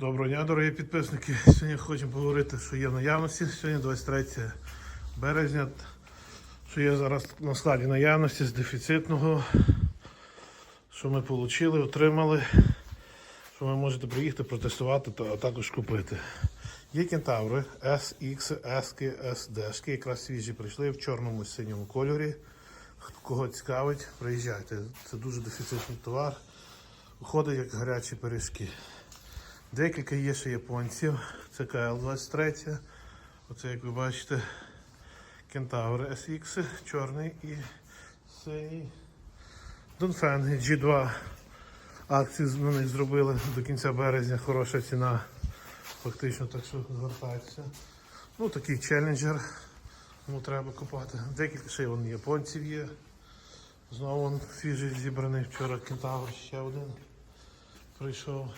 Доброго дня, дорогі підписники. Сьогодні хочемо поговорити, що є в наявності. Сьогодні 23 березня, що є зараз на складі наявності з дефіцитного, що ми отримали, отримали, що ви можете приїхати протестувати, а також купити. Є кентаври SX, S, SD, якраз свіжі прийшли в чорному синьому кольорі. Кого цікавить, приїжджайте. Це дуже дефіцитний товар. Виходить як гарячі пиріжки. Декілька є ще японців. Це КЛ-23. Оце, як ви бачите, Кентавр SX, чорний і синій. Донфенги G2. Акції на них зробили до кінця березня. Хороша ціна. Фактично, так що звертайтеся. Ну, такий челленджер. Тому треба купати. Декілька ще вон, японців є. Знову вон, свіжий зібраний вчора кентавр ще один прийшов.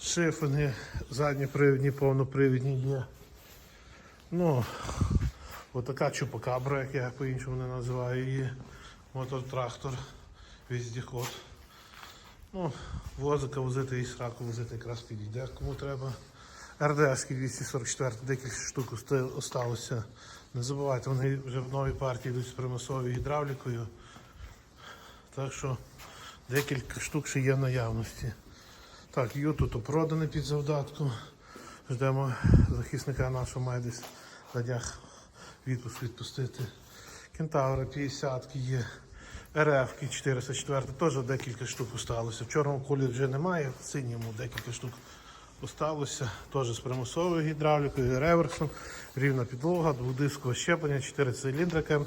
Шифинги задньопривідні, повнопривідні є. Ну, отака чупакабра, як я по-іншому не називаю її. Мотор-трактор, віздіход. Ну, возика возити і сраку возити якраз підійде, кому треба. РДшки 244, декілька штук оста- осталося. Не забувайте, вони вже в новій партії йдуть з примусовою гідравлікою. Так що декілька штук ще є в наявності. Так, Юту то проданий під завдатком. Ждемо захисника нашого має десь на днях відпуск відпустити. Кентаври 50 є. РФ 404 теж декілька штук осталося. В чорному кольорі вже немає, в синьому декілька штук осталося. Теж з примусовою гідравлікою, реверсом, рівна підлога, дводискове щеплення, 4 циліндри КМ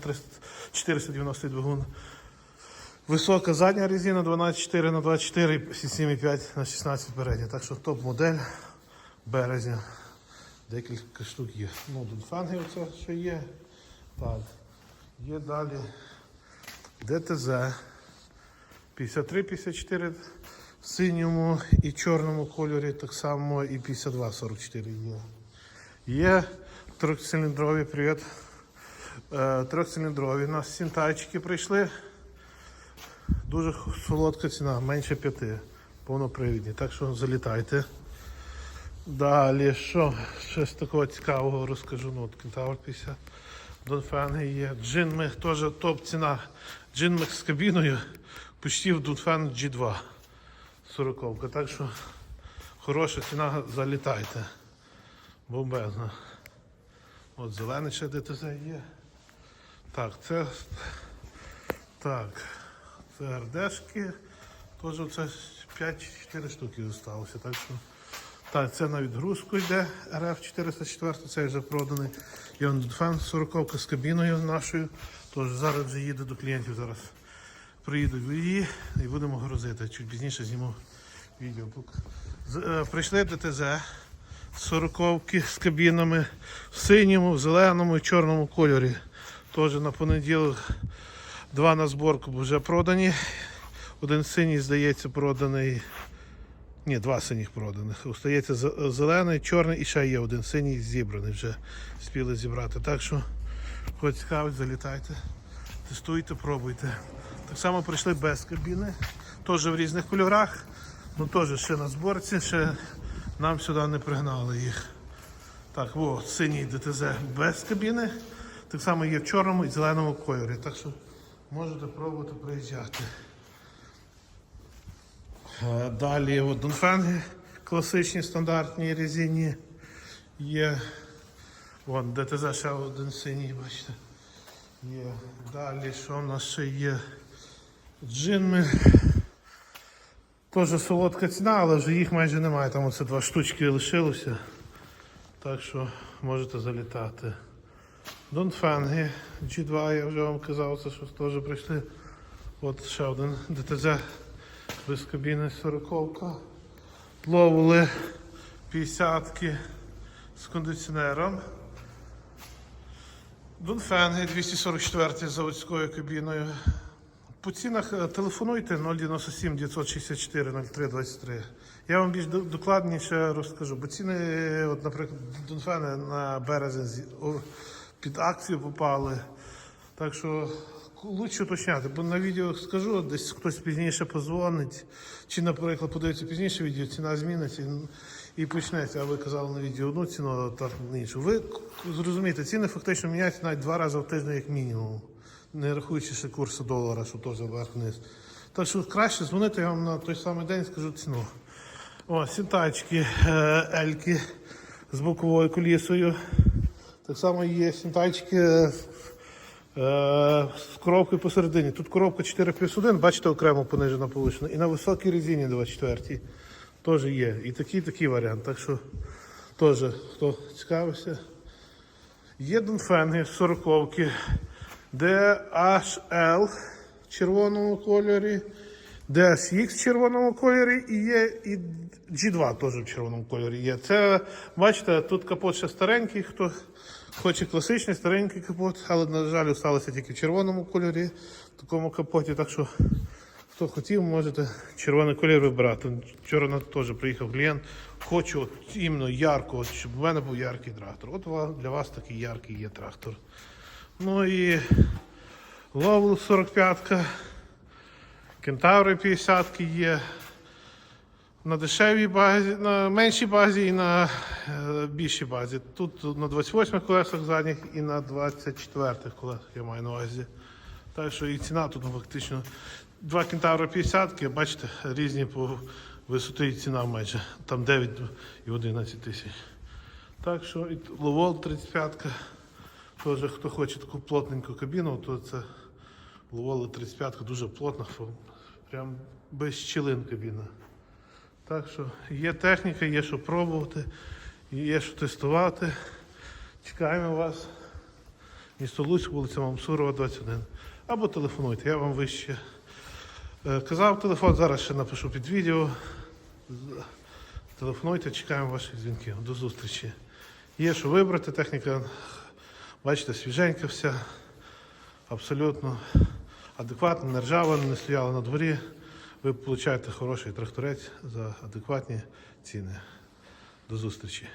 490 двигун. Висока задня резина 12,4 на 24 7,5 на 16 передня. Так що топ-модель березня. Декілька штук є. Ну, Дунфанги оце що є. Так. Є далі ДТЗ 53-54 в синьому і чорному кольорі, так само і 52-44 є. Є трьохциліндрові, привіт. Е, Трьохциліндрові. У нас сінтайчики прийшли. Дуже солодка ціна, менше п'яти. Повнопривідні. Так що залітайте. Далі, що щось такого цікавого розкажу. Ну, от Кентавр 50. Донфенги є. Джинмех теж топ ціна. Джинмех з кабіною. Почти в Донфен G2. Сороковка. Так що хороша ціна, залітайте. Бомбезна. От зелений ще ДТЗ є. Так, це. Так. Це РДшки. Теж це 5-4 штуки залишилося. Так що так, це на відгрузку йде РФ 404, цей вже проданий. Йондфен 40 з кабіною нашою. Тож зараз вже їде до клієнтів. Зараз приїду її і будемо грузити. Чуть пізніше зніму відео. Е, Прийшли ДТЗ 40 з кабінами в синьому, в зеленому і чорному кольорі. Теж на понеділок два на зборку вже продані. Один синій, здається, проданий. Ні, два синіх проданих. Остається зелений, чорний і ще є один синій зібраний, вже спіли зібрати. Так що, хоч цікавить, залітайте, тестуйте, пробуйте. Так само прийшли без кабіни, теж в різних кольорах, ну теж ще на зборці, ще нам сюди не пригнали їх. Так, о, синій ДТЗ без кабіни. Так само є в чорному і зеленому кольорі. Так що можете пробувати приїжджати. Е, Далі Донфенги, класичні стандартні резині. Є вон ДТЗ ще один синій, бачите. Є. Далі що в нас ще є? Джинми. Теж солодка ціна, але вже їх майже немає. Там оце два штучки лишилося. Так що можете залітати. Донфенги G2, я вже вам казав, це щось теж прийшли. От ще один ДТЗ без кабіни 40 Ловили 50-ки з кондиціонером. Дунфенги 244 з заводською кабіною. По цінах телефонуйте 097 964 03 23. Я вам більш докладніше розкажу. Бо ціни, от, наприклад, Дунфени на березень під акцію попали. Так що лучше уточняти, бо на відео скажу, десь хтось пізніше позвонить, чи, наприклад, подивиться пізніше відео, ціна зміниться і, і почнеться. А ви казали на відео одну ціну, а так іншу. Ви зрозумієте, ціни фактично міняються навіть два рази в тиждень, як мінімум. Не рахуючи ще курсу долара, що теж вверх-вниз. Так що краще дзвонити, я вам на той самий день скажу ціну. О, сінтачки, е, ельки з боковою колісою. Так само є сінтачки е, з коробкою посередині. Тут коробка 4 плюс 1, бачите, окремо понижена повишена. І на високій резині 24 теж є. І такий, такий варіант. Так що теж, хто цікавився. Є Донфенги 40-ки, DHL в червоному кольорі, DSX в червоному кольорі і є і G2 теж в червоному кольорі є. Це, бачите, тут капот ще старенький, хто хоче класичний старенький капот, але, на жаль, залишилося тільки в червоному кольорі, в такому капоті. Так що, хто хотів, можете червоний колір вибирати. Вчора на- теж приїхав клієнт. Хочу от іменно ярко, от, щоб в мене був яркий трактор. От для вас такий яркий є трактор. Ну і Ловл 45-ка, Кентаври 50 є. На дешевій базі, на меншій базі і на е, більшій базі. Тут на 28 колесах задніх і на 24 колесах я маю на увазі. Так що і ціна тут ну, фактично. Два кентаври 50, бачите, різні по висоті і ціна майже. Там 9 і 11 тисяч. Так що і Ловол 35. Теж хто хоче таку плотненьку кабіну, то це Ловол 35 дуже плотна, прям без щілин кабіна. Так що є техніка, є що пробувати, є що тестувати. Чекаємо вас. Місто Луцьк, вулиця Мамсурова, 21. Або телефонуйте, я вам вище е, казав телефон, зараз ще напишу під відео. Телефонуйте, чекаємо ваших дзвінків. До зустрічі. Є що вибрати, техніка, бачите, свіженька вся, абсолютно адекватна, не не стояла на дворі. Ви получаєте хороший тракторець за адекватні ціни. До зустрічі.